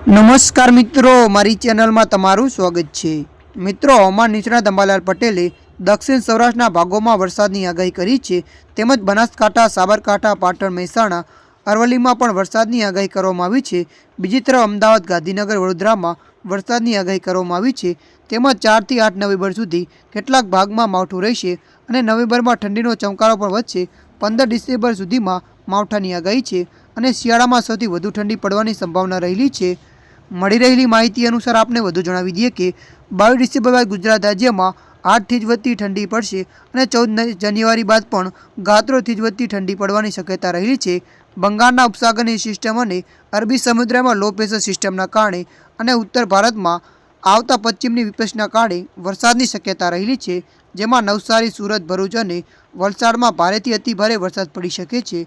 નમસ્કાર મિત્રો, મારી ચેનલમાં તમારું સ્વાગત છે. મિત્રો, હવામાન નિષ્ણાત અંબાલાલ પટેલે દક્ષિણ સૌરાષ્ટ્રના ભાગોમાં વરસાદની આગાહી કરી છે. તેમજ બનાસકાંઠા, સાબરકાંઠા, પાટણ, મહેસાણા, અરવલ્લીમાં પણ વરસાદની આગાહી કરવામાં આવી છે. બીજી તરફ અમદાવાદ, ગાંધીનગર, વડોદરામાં વરસાદની આગાહી કરવામાં આવી છે. તેમજ ચારથી આઠ નવેમ્બર સુધી કેટલાક ભાગમાં માવઠું રહેશે અને નવેમ્બરમાં ઠંડીનો ચમકારો પણ વધશે. પંદર ડિસેમ્બર સુધીમાં માવઠાની આગાહી છે અને શિયાળામાં સૌથી વધુ ઠંડી પડવાની સંભાવના રહેલી છે. મળી રહેલી માહિતી અનુસાર આપને વધુ જણાવી દઈએ કે બાવીસ ડિસેમ્બર બાદ ગુજરાત રાજ્યમાં આઠથી જ વધતી ઠંડી પડશે અને ચૌદ જાન્યુઆરી બાદ પણ ગાત્રોથી જ વધતી ઠંડી પડવાની શક્યતા રહેલી છે. બંગાળના ઉપસાગરની સિસ્ટમ અને અરબી સમુદ્રમાં લો પ્રેશર સિસ્ટમના કારણે અને ઉત્તર ભારતમાં આવતા પશ્ચિમની વિપક્ષના કારણે વરસાદની શક્યતા રહેલી છે, જેમાં નવસારી, સુરત, ભરૂચ અને વલસાડમાં ભારેથી અતિભારે વરસાદ પડી શકે છે.